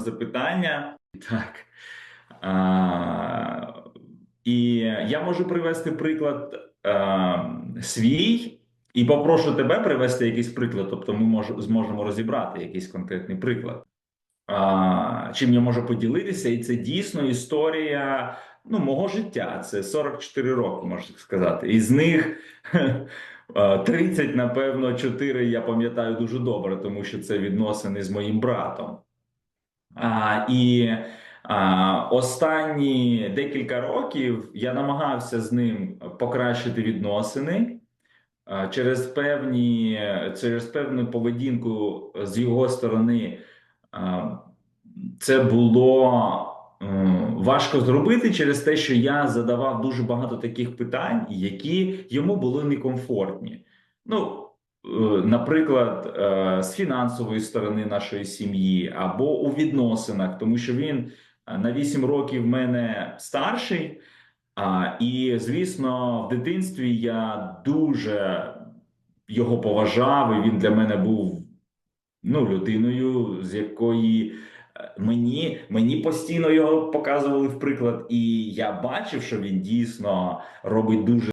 запитання. Так. А, і я можу привести приклад а, свій, і попрошу тебе привести якийсь приклад. Тобто, ми мож, зможемо розібрати якийсь конкретний приклад. А, чим я можу поділитися, і це дійсно історія ну, мого життя. Це 44 роки, можна сказати. Із них е, 30, напевно, 4 я пам'ятаю дуже добре, тому що це відносини з моїм братом. І останні декілька років я намагався з ним покращити відносини. Через певні, через певну поведінку з його сторони це було важко зробити через те, що я задавав дуже багато таких питань, які йому були некомфортні. Ну, наприклад, е, з фінансової сторони нашої сім'ї або у відносинах, тому що він е, на 8 років мене старший. І, звісно, в дитинстві я дуже його поважав, і він для мене був ну, людиною, з якої е, мені, мені постійно його показували в приклад, і я бачив, що він дійсно робить дуже